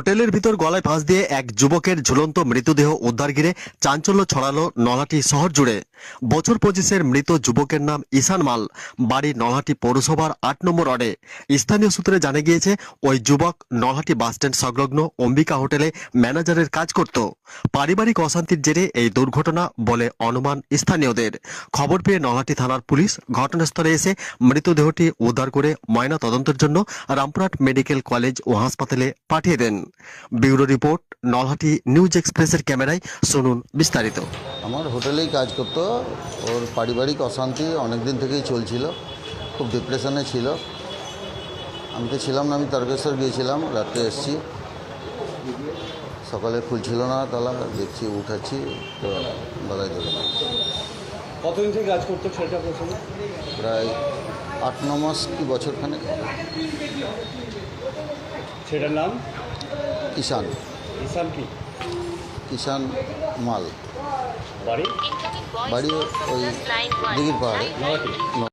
হোটেলের ভিতর গলায় ফাঁস দিয়ে এক যুবকের ঝুলন্ত মৃতদেহ উদ্ধার ঘিরে চাঞ্চল্য ছড়ালো নলাটি শহর জুড়ে। বছর পঁচিশের মৃত যুবকের নাম ঈশান মাল। বাড়ি নলহাটি পৌরসভার আট নম্বর অডে স্থানীয় সূত্রে জানা গিয়েছে, ওই যুবক নলহাটি বাসস্ট্যান্ড সংলগ্ন অম্বিকা হোটেলে ম্যানেজারের কাজ করত। পারিবারিক অশান্তির জেরে এই দুর্ঘটনা বলে অনুমান স্থানীয়দের। খবর পেয়ে নলহাটি থানার পুলিশ ঘটনাস্থলে এসে মৃতদেহটি উদ্ধার করে ময়না তদন্তের জন্য রামপুরহাট মেডিকেল কলেজ ও হাসপাতালে পাঠিয়ে দেন। ব্যুরো রিপোর্ট, নলহাটি নিউজ এক্সপ্রেসের ক্যামেরায় শুনুন বিস্তারিত। আমার হোটেলেই কাজ করতো। ওর পারিবারিক অশান্তি অনেক দিন থেকেই চলছিল খুব ডিপ্রেশনে ছিল। আমি তো ছিলাম না আমি তারকেশ্বর গিয়েছিলাম রাত্রে এসেছি। সকালে খুলছিল না তালা দেখছি উঠাচ্ছি তো গলায় ধরে না। কতদিন থেকে কাজ করতো ছেলেটা প্রথমে প্রায় আট ন মাস কি বছর বছরখানে ছেলেটার নাম? কিষান ইসাম কি? কিষান মাল। বাড়ি? বাড়ি ওই দিঘির পাহাড়ে।